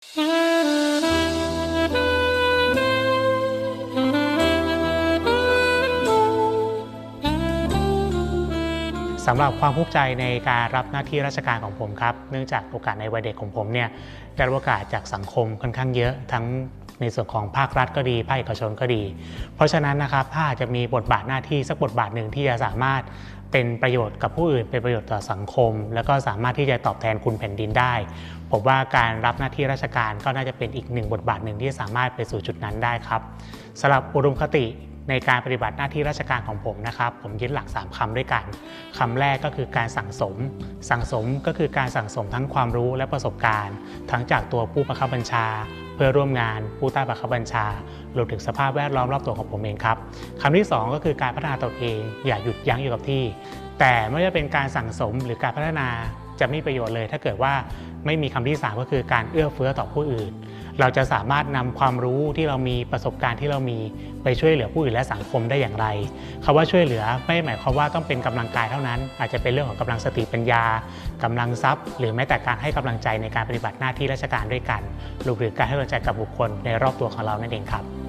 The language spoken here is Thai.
สำหรับความภูมิใจในการรับหน้าที่ราชการของผมครับ เนื่องจากโอกาสในวัยเด็กของผมเนี่ยได้รับโอกาสจากสังคมค่อนข้างเยอะทั้ง ในส่วนของภาครัฐก็ดีภาคเอกชนก็ดี เพราะฉะนั้นนะครับถ้าจะมีบทบาทหน้าที่สักบทบาทหนึ่งที่จะสามารถเป็นประโยชน์กับผู้อื่นเป็นประโยชน์ต่อสังคม แล้วก็สามารถที่จะตอบแทนคุณแผ่นดินได้ ผมว่าการรับหน้าที่ราชการก็น่าจะเป็นอีกหนึ่งบทบาทหนึ่งที่สามารถไปสู่จุดนั้นได้ครับสำหรับอุดมคติในการปฏิบัติหน้าที่ราชการของผมนะครับ ผมยึดหลัก 3คำด้วยกันคำแรกก็คือการสั่งสม สั่งสมก็คือการสั่งสมทั้งความรู้และประสบการณ์ ทั้งจากตัวผู้บังคับบัญชา พื่อร่วมงานผู้ใต้บังคับบัญชารวมถึงสภาพแวดล้อมรอบตัวของผมเองครับคำที่สองก็คือการพัฒนาตัวเอง อย่าหยุดยั้งอยู่กับที่ แต่ไม่ว่าจะเป็นการสั่งสมหรือการพัฒนา จะไม่ประโยชน์เลย ถ้าเกิดว่าไม่มีคำที่สามก็คือการเอื้อเฟื้อต่อผู้อื่น เราจะสามารถนำความรู้ที่เรามีประสบการณ์ที่เรามีไปช่วยเหลือผู้อื่นและสังคมได้อย่างไรคำว่าช่วยเหลือไม่หมายความว่าต้องเป็นกำลังกายเท่านั้น อาจจะเป็นเรื่องของกำลังสติปัญญากำลังทรัพย์ หรือแม้แต่การให้กำลังใจในการปฏิบัติหน้าที่ราชการด้วยกันรวมถึงการให้กำลังใจกับบุคคลในรอบตัวของเรานั่นเองครับ